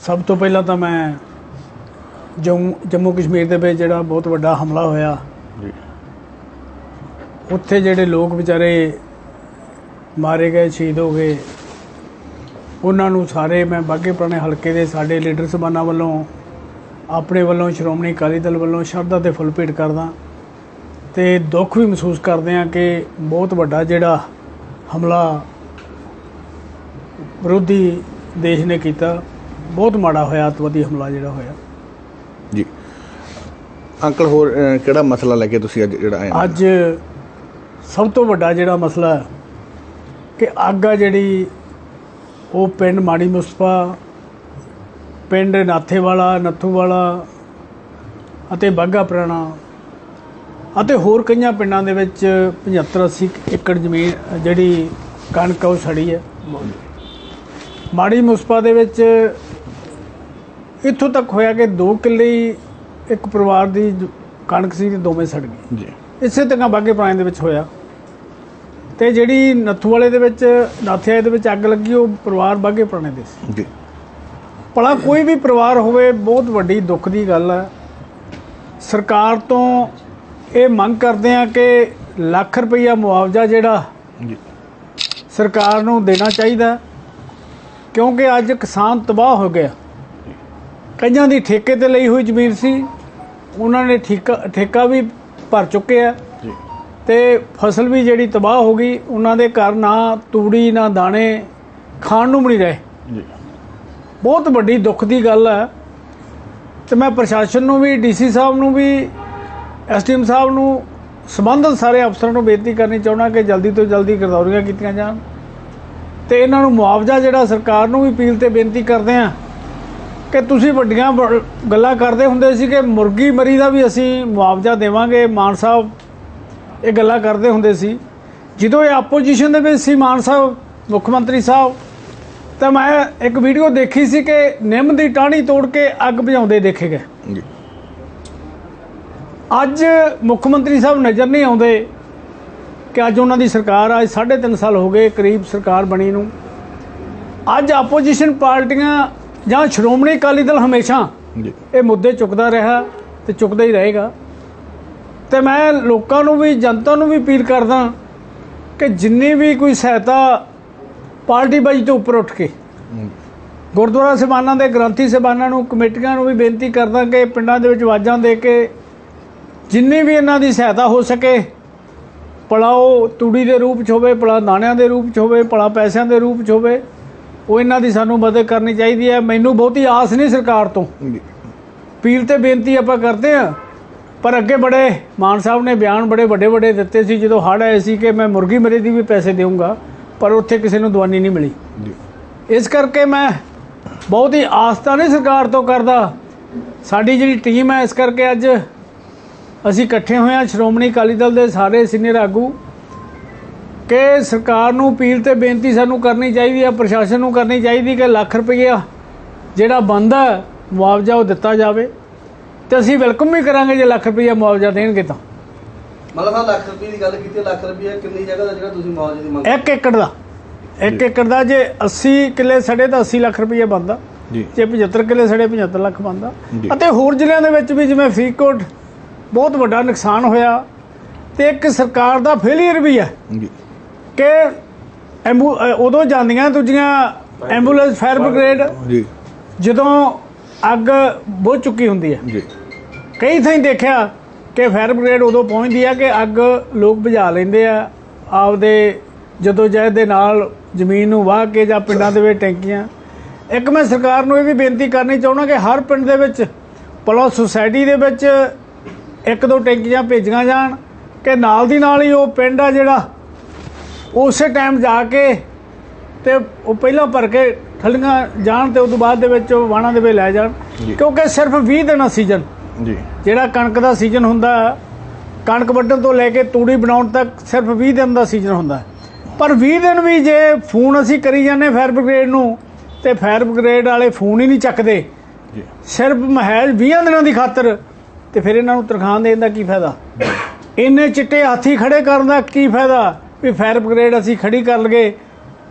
ਸਭ ਤੋਂ ਪਹਿਲਾਂ ਤਾਂ ਮੈਂ ਜੰਮੂ ਜੰਮੂ ਕਸ਼ਮੀਰ ਦੇ ਵਿੱਚ ਜਿਹੜਾ ਬਹੁਤ ਵੱਡਾ ਹਮਲਾ ਹੋਇਆ ਜੀ। ਉੱਥੇ ਜਿਹੜੇ ਲੋਕ ਵਿਚਾਰੇ ਮਾਰੇ ਗਏ ਸ਼ਹੀਦ ਹੋ ਗਏ ਉਹਨਾਂ ਨੂੰ ਸਾਰੇ ਮੈਂ ਬਾਗੇ ਪੁਰਾਣੇ ਹਲਕੇ ਦੇ ਸਾਡੇ ਲੀਡਰ ਸਬਾਨਾ ਵੱਲੋਂ ਆਪਣੇ ਵੱਲੋਂ ਸ਼੍ਰੋਮਣੀ ਅਕਾਲੀ ਦਲ ਵੱਲੋਂ ਸ਼ਰਧਾ ਤੇ ਫੁੱਲ ਭੇਟ ਕਰਦਾ। ਤੇ ਦੁੱਖ ਵੀ ਮਹਿਸੂਸ ਕਰਦੇ ਹਾਂ ਕਿ ਬਹੁਤ ਵੱਡਾ ਜਿਹੜਾ ਹਮਲਾ ਵਿਰੋਧੀ ਦੇਸ਼ ਨੇ ਕੀਤਾ। ਬਹੁਤ ਮਾੜਾ ਹੋਇਆ ਅੱਤਵਾਦੀ ਹਮਲਾ ਜਿਹੜਾ ਹੋਇਆ। ਜੀ। ਅੰਕਲ ਹੋਰ ਕਿਹੜਾ ਮਸਲਾ ਲੈ ਕੇ ਤੁਸੀਂ ਅੱਜ ਜਿਹੜਾ ਆਏ ਹੋ? ਅੱਜ ਸਭ ਤੋਂ ਵੱਡਾ ਜਿਹੜਾ ਮਸਲਾ ਹੈ ਕਿ ਅੱਗ ਆ ਜਿਹੜੀ ਉਹ ਪਿੰਡ ਮਾੜੀ ਮੁਸਤਫਾ ਪਿੰਡ ਨਾਥੇਵਾਲਾ ਨੱਥੂਵਾਲਾ ਅਤੇ ਬਾਗਾ ਪੁਰਾਣਾ ਅਤੇ ਹੋਰ ਕਈਆਂ ਪਿੰਡਾਂ ਦੇ ਵਿੱਚ 75 80 ਏਕੜ ਜ਼ਮੀਨ ਜਿਹੜੀ ਕਣਕ ਆ ਉਹ ਸੜੀ ਹੈ। ਮਾੜੀ ਮੁਸਤਫਾ ਦੇ ਵਿੱਚ ਇੱਥੋਂ ਤੱਕ ਹੋਇਆ ਕਿ 2 ਕਿੱਲੇ ਹੀ ਇੱਕ ਪਰਿਵਾਰ ਦੀ ਜ- ਕਣਕ ਸੀ ਤੇ ਦੋਵੇਂ ਸੜ ਗਈ ਜੀ। ਇਸੇ ਤਰ੍ਹਾਂ ਬਾਗੇ ਪੁਰਾਣੇ ਦੇ ਵਿੱਚ ਹੋਇਆ। ਤੇ ਜਿਹੜੀ ਨੱਥੂ ਵਾਲੇ ਦੇ ਵਿੱਚ ਨਾਥਿਆ ਦੇ ਵਿੱਚ ਅੱਗ ਲੱਗੀ ਉਹ ਪਰਿਵਾਰ ਬਾਗੇ ਪੁਰਾਣੇ ਦੇ ਸੀ। ਜੀ। ਭਲਾ ਕੋਈ ਵੀ ਪਰਿਵਾਰ ਹੋਵੇ ਬਹੁਤ ਵੱਡੀ ਦੁੱਖ ਦੀ ਗੱਲ ਹੈ। ਸਰਕਾਰ ਤੋਂ ਇਹ ਮੰਗ ਕਰਦੇ ਆ ਕਿ ਲੱਖ ਰੁਪਈਆ ਮੁਆਵਜ਼ਾ ਜਿਹੜਾ ਜੀ। ਸਰਕਾਰ ਨੂੰ ਦੇਣਾ ਚਾਹੀਦਾ ਕਿਉਂਕਿ ਅੱਜ ਕਿਸਾਨ ਤਬਾਹ ਹੋ ਗਿਆ। ਕਈਆਂ ਦੀ ਠੇਕੇ ਤੇ ਲਈ ਹੋਈ ਜ਼ਮੀਨ ਸੀ ਉਹਨਾਂ ਨੇ ਠੇਕਾ ਠੇਕਾ ਵੀ ਭਰ ਚੁੱਕੇ ਆ। ਜੀ। ਤੇ ਫਸਲ ਵੀ ਜਿਹੜੀ ਤਬਾਹ ਹੋ ਗਈ ਉਹਨਾਂ ਦੇ ਘਰ ਨਾ ਤੂੜੀ ਨਾ ਦਾਣੇ ਖਾਣ ਨੂੰ ਵੀ ਨਹੀਂ ਰਹੇ। ਜੀ। ਬਹੁਤ ਵੱਡੀ ਦੁੱਖ ਦੀ ਗੱਲ ਹੈ ਤੇ ਮੈਂ ਪ੍ਰਸ਼ਾਸਨ ਨੂੰ ਵੀ ਡੀਸੀ ਸਾਹਿਬ ਨੂੰ ਵੀ ਐਸਡੀਐਮ ਸਾਹਿਬ ਨੂੰ ਸੰਬੰਧਿਤ ਸਾਰੇ ਅਫਸਰਾਂ ਨੂੰ ਬੇਨਤੀ ਕਰਨੀ ਚਾਹੁੰਦਾ ਕਿ ਜਲਦੀ ਤੋਂ ਜਲਦੀ ਗਰਦੌਰੀਆਂ ਕੀਤੀਆਂ ਜਾਣ। ਤੇ ਇਹਨਾਂ ਨੂੰ ਮੁਆਵਜ਼ਾ ਜਿਹੜਾ ਸਰਕਾਰ ਨੂੰ ਵੀ ਅਪੀਲ ਤੇ ਬੇਨਤੀ ਕਰਦੇ ਆ ਕਿ ਤੁਸੀਂ ਵੱਡੀਆਂ ਗੱਲਾਂ ਕਰਦੇ ਹੁੰਦੇ ਸੀ ਕਿ ਮੁਰਗੀ ਮਰੀ ਦਾ ਵੀ ਅਸੀਂ ਮੁਆਵਜ਼ਾ ਦੇਵਾਂਗੇ ਮਾਨ ਸਾਹਿਬ ਇਹ ਗੱਲਾਂ ਕਰਦੇ ਹੁੰਦੇ ਸੀ। ਜਦੋਂ ਇਹ ਆਪੋਜੀਸ਼ਨ ਦੇ ਵਿੱਚ ਸੀ ਮਾਨ ਸਾਹਿਬ ਮੁੱਖ ਮੰਤਰੀ ਸਾਹਿਬ ਤਾਂ ਮੈਂ ਇੱਕ ਵੀਡੀਓ ਦੇਖੀ ਸੀ ਕਿ ਨਿੰਮ ਦੀ ਟਾਹਣੀ ਤੋੜ ਕੇ ਅੱਗ ਬੁਝਾਉਂਦੇ ਦੇਖੇ ਗਏ। ਜੀ। ਅੱਜ ਮੁੱਖ ਮੰਤਰੀ ਸਾਹਿਬ ਨਜ਼ਰ ਨਹੀਂ ਆਉਂਦੇ ਕਿ ਅੱਜ ਉਹਨਾਂ ਦੀ ਸਰਕਾਰ ਆ 3.5 ਸਾਲ ਹੋ ਗਏ ਕਰੀਬ ਸਰਕਾਰ ਬਣੀ ਨੂੰ। ਅੱਜ ਆਪੋਜੀਸ਼ਨ ਪਾਰਟੀਆਂ ਜਾਂ ਸ਼੍ਰੋਮਣੀ ਅਕਾਲੀ ਦਲ ਹਮੇਸ਼ਾ ਜੀ। ਇਹ ਮੁੱਦੇ ਚੁੱਕਦਾ ਰਿਹਾ ਤੇ ਚੁੱਕਦਾ ਹੀ ਰਹੇਗਾ। ਤੇ ਮੈਂ ਲੋਕਾਂ ਨੂੰ ਵੀ ਜਨਤਾ ਨੂੰ ਵੀ ਅਪੀਲ ਕਰਦਾ ਕਿ ਜਿੰਨੀ ਵੀ ਕੋਈ ਸਹਾਇਤਾ ਪਾਰਟੀ ਬਾਜੀ ਤੋਂ ਉੱਪਰ ਉੱਠ ਕੇ ਗੁਰਦੁਆਰਾ ਸਾਹਿਬਾਨਾਂ ਦੇ ਗ੍ਰੰਥੀ ਸਾਹਿਬਾਨਾਂ ਨੂੰ ਕਮੇਟੀਆਂ ਨੂੰ ਵੀ ਬੇਨਤੀ ਕਰਦਾ ਕਿ ਪਿੰਡਾਂ ਦੇ ਵਿੱਚ ਆਵਾਜ਼ਾਂ ਦੇ ਕੇ ਜਿੰਨੀ ਵੀ ਇਹਨਾਂ ਦੀ ਸਹਾਇਤਾ ਹੋ ਸਕੇ ਉਹ ਤੂੜੀ ਦੇ ਰੂਪ 'ਚ ਹੋਵੇ ਭਲਾ ਦਾਣਿਆਂ ਦੇ ਰੂਪ 'ਚ ਹੋਵੇ ਭਲਾ ਪੈਸਿਆਂ ਦੇ ਰੂਪ 'ਚ ਹੋਵੇ ਉਹ ਇਹਨਾਂ ਦੀ ਸਾਨੂੰ ਮਦਦ ਕਰਨੀ ਚਾਹੀਦੀ ਹੈ। ਮੈਨੂੰ ਬਹੁਤੀ ਆਸ ਨਹੀਂ ਸਰਕਾਰ ਤੋਂ। ਅਪੀਲ ਤੇ ਬੇਨਤੀ ਆਪਾਂ ਕਰਦੇ ਆ ਪਰ ਅੱਗੇ ਬੜੇ ਮਾਨ ਸਾਹਿਬ ਨੇ ਬਿਆਨ ਬੜੇ ਵੱਡੇ ਵੱਡੇ ਦਿੱਤੇ ਸੀ। ਜਦੋਂ ਹੜ੍ਹ ਆਏ ਸੀ ਕਿ ਮੈਂ ਮੁਰਗੀ ਮਰੀ ਦੀ ਵੀ ਪੈਸੇ ਦੇਵਾਂਗਾ ਪਰ ਉੱਥੇ ਕਿਸੇ ਨੂੰ ਦਵਾਨੀ ਨਹੀਂ ਮਿਲੀ। ਇਸ ਕਰਕੇ ਮੈਂ ਬਹੁਤ ਹੀ ਆਸ ਤਾਂ ਨਹੀਂ ਸਰਕਾਰ ਤੋਂ ਕਰਦਾ। ਸਾਡੀ ਜਿਹੜੀ ਟੀਮ ਹੈ ਇਸ ਕਰਕੇ ਅੱਜ ਅਸੀਂ ਇਕੱਠੇ ਹੋਏ ਹਾਂ। ਸ਼੍ਰੋਮਣੀ ਅਕਾਲੀ ਦਲ ਦੇ ਸਾਰੇ ਸੀਨੀਅਰ ਆਗੂ ਕਿ ਸਰਕਾਰ ਨੂੰ ਅਪੀਲ ਤੇ ਬੇਨਤੀ ਸਾਨੂੰ ਕਰਨੀ ਚਾਹੀਦੀ ਹੈ ਪ੍ਰਸ਼ਾਸਨ ਨੂੰ ਕਰਨੀ ਚਾਹੀਦੀ ਕਿ ਲੱਖ ਰੁਪਈਆ ਜਿਹੜਾ ਬੰਦਾ ਮੁਆਵਜ਼ਾ ਉਹ ਦਿੱਤਾ ਜਾਵੇ। ਤੇ ਅਸੀਂ ਵੈਲਕਮ ਵੀ ਕਰਾਂਗੇ ਜੇ ਲੱਖ ਰੁਪਈਆ ਮੁਆਵਜ਼ਾ ਦੇਣਗੇ ਤਾਂ। ਮਤਲਬ ਆ ਲੱਖ ਰੁਪਏ ਦੀ ਗੱਲ ਕੀਤੀ ਹੈ, ਲੱਖ ਰੁਪਏ ਕਿੰਨੀ ਜਗ੍ਹਾ ਦਾ ਜਿਹੜਾ ਤੁਸੀਂ ਮੁਆਵਜ਼ੇ ਦੀ ਮੰਗ ਇੱਕ ਏਕੜ ਦਾ। ਇੱਕ ਏਕੜ ਦਾ ਜੇ 80 ਕਿੱਲੇ ਸੜੇ ਤਾਂ 80 ਲੱਖ ਰੁਪਈਆ ਬਣਦਾ ਜੀ। ਜੇ 75 ਕਿੱਲੇ ਸੜੇ 75 ਲੱਖ ਬਣਦਾ ਜੀ। ਅਤੇ ਹੋਰ ਜ਼ਿਲ੍ਹਿਆਂ ਦੇ ਵਿੱਚ ਵੀ ਜਿਵੇਂ ਫਰੀਦਕੋਟ ਬਹੁਤ ਵੱਡਾ ਨੁਕਸਾਨ ਹੋਇਆ। ਤੇ ਇੱਕ ਸਰਕਾਰ ਦਾ ਫੇਲਿਅਰ ਵੀ ਹੈ ਜੀ। ਕਿ ਐਂਬੂ ਅ, ਉਦੋਂ ਜਾਂਦੀਆਂ ਦੂਜੀਆਂ ਐਂਬੂਲੈਂਸ ਫਾਇਰ ਬ੍ਰਿਗੇਡ ਜੀ। ਜਦੋਂ ਅੱਗ ਬੁਝ ਚੁੱਕੀ ਹੁੰਦੀ ਹੈ। ਜੀ। ਕਈ ਥਾਈਂ ਦੇਖਿਆ ਕਿ ਫਾਇਰ ਬ੍ਰਿਗੇਡ ਉਦੋਂ ਪਹੁੰਚਦੀ ਆ ਕਿ ਅੱਗ ਲੋਕ ਬੁਝਾ ਲੈਂਦੇ ਆ ਆਪਦੇ ਜਦੋਂ ਜਹਿਦ ਦੇ ਨਾਲ ਜ਼ਮੀਨ ਨੂੰ ਵਾਹ ਕੇ ਜਾਂ ਪਿੰਡਾਂ ਦੇ ਵਿੱਚ ਟੈਂਕੀਆਂ। ਇੱਕ ਮੈਂ ਸਰਕਾਰ ਨੂੰ ਇਹ ਵੀ ਬੇਨਤੀ ਕਰਨੀ ਚਾਹੁੰਦਾ ਕਿ ਹਰ ਪਿੰਡ ਦੇ ਵਿੱਚ ਪਲੋ ਸੁਸਾਇਟੀ ਦੇ ਵਿੱਚ ਇੱਕ ਦੋ ਟੈਂਕੀਆਂ ਭੇਜੀਆਂ ਜਾਣ ਕਿ ਨਾਲ ਦੀ ਨਾਲ ਹੀ ਉਹ ਪਿੰਡ ਆ ਜਿਹੜਾ ਉਸੇ ਟਾਈਮ ਜਾ ਕੇ ਤੇ ਉਹ ਪਹਿਲਾਂ ਭਰ ਕੇ ਠੱਲੀਆਂ ਜਾਣ ਤੇ ਉਸ ਤੋਂ ਬਾਅਦ ਦੇ ਵਿੱਚ ਉਹ ਵਾਣਾ ਦੇ ਵਿੱਚ ਲੈ ਜਾਣ। ਕਿਉਂਕਿ ਸਿਰਫ 20 ਦਿਨ ਸੀਜ਼ਨ ਜੀ। ਜਿਹੜਾ ਕਣਕ ਦਾ ਸੀਜ਼ਨ ਹੁੰਦਾ ਕਣਕ ਵੱਢਣ ਤੋਂ ਲੈ ਕੇ ਤੂੜੀ ਬਣਾਉਣ ਤੱਕ ਸਿਰਫ 20 ਦਿਨ ਦਾ ਸੀਜ਼ਨ ਹੁੰਦਾ। ਪਰ 20 ਦਿਨ ਵੀ ਜੇ ਫੋਨ ਅਸੀਂ ਕਰੀ ਜਾਂਦੇ ਫਾਇਰ ਬ੍ਰਿਗੇਡ ਨੂੰ ਤੇ ਫਾਇਰ ਬ੍ਰਿਗੇਡ ਵਾਲੇ ਫੋਨ ਹੀ ਨਹੀਂ ਚੱਕਦੇ। ਜੀ। ਸਿਰਫ ਮਹਿਜ਼ 20 ਦਿਨਾਂ ਦੀ ਖਾਤਰ ਤੇ ਫਿਰ ਇਹਨਾਂ ਨੂੰ ਤਨਖਾਹ ਦੇਣ ਦਾ ਕੀ ਫਾਇਦਾ? ਇੰਨੇ ਚਿੱਟੇ ਹਾਥੀ ਖੜੇ ਕਰਨ ਦਾ ਕੀ ਫਾਇਦਾ? ਵੀ ਫਾਇਰ ਬ੍ਰਿਗੇਡ ਅਸੀਂ ਖੜੀ ਕਰ ਲਗੇ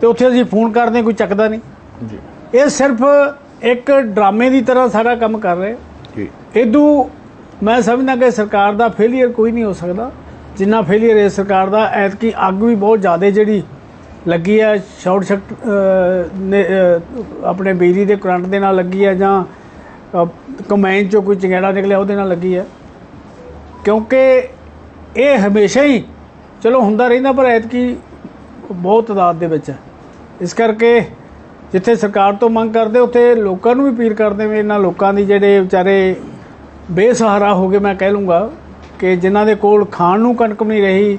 ਤੇ ਉੱਥੇ ਅਸੀਂ ਫੋਨ ਕਰਦੇ ਕੋਈ ਚੱਕਦਾ ਨਹੀਂ। ਜੀ। ਇਹ ਸਿਰਫ ਇੱਕ ਡਰਾਮੇ ਦੀ ਤਰ੍ਹਾਂ ਸਾਰਾ ਕੰਮ ਕਰ ਰਹੇ। ਜੀ। ਇਦੋਂ ਮੈਂ ਸਮਝਦਾ ਕਿ ਸਰਕਾਰ ਦਾ ਫੇਲਿਅਰ ਕੋਈ ਨਹੀਂ ਹੋ ਸਕਦਾ। ਜਿੰਨਾ ਫੇਲਿਅਰ ਹੈ ਸਰਕਾਰ ਦਾ ਐਤਕੀ ਅੱਗ ਵੀ ਬਹੁਤ ਜ਼ਿਆਦਾ ਜਿਹੜੀ ਲੱਗੀ ਹੈ ਸ਼ਾਰਟ ਸਰਕਟ ਨੇ ਆਪਣੇ ਬਿਜਲੀ ਦੇ ਕਰੰਟ ਦੇ ਨਾਲ ਲੱਗੀ ਹੈ ਜਾਂ ਕਮੈਨ ਚੋਂ ਕੋਈ ਚੰਗੇੜਾ ਨਿਕਲਿਆ ਉਹਦੇ ਨਾਲ ਲੱਗੀ ਹੈ ਕਿਉਂਕਿ ਇਹ ਹਮੇਸ਼ਾ ਹੀ ਚਲੋ ਹੁੰਦਾ ਰਹਿੰਦਾ ਪਰ ਐਤਕੀ ਬਹੁਤ ਤਾਦਾਦ ਦੇ ਵਿੱਚ ਹੈ। ਇਸ ਕਰਕੇ ਜਿੱਥੇ ਸਰਕਾਰ ਤੋਂ ਮੰਗ ਕਰਦੇ ਉੱਥੇ ਲੋਕਾਂ ਨੂੰ ਵੀ ਅਪੀਲ ਕਰਦੇ ਵੀ ਇਹਨਾਂ ਲੋਕਾਂ ਦੀ ਜਿਹੜੇ ਵਿਚਾਰੇ ਬੇਸਹਾਰਾ ਹੋ ਗਏ ਮੈਂ ਕਹਿ ਲੂੰਗਾ ਕਿ ਜਿਨ੍ਹਾਂ ਦੇ ਕੋਲ ਖਾਣ ਨੂੰ ਕਣਕ ਨਹੀਂ ਰਹੀ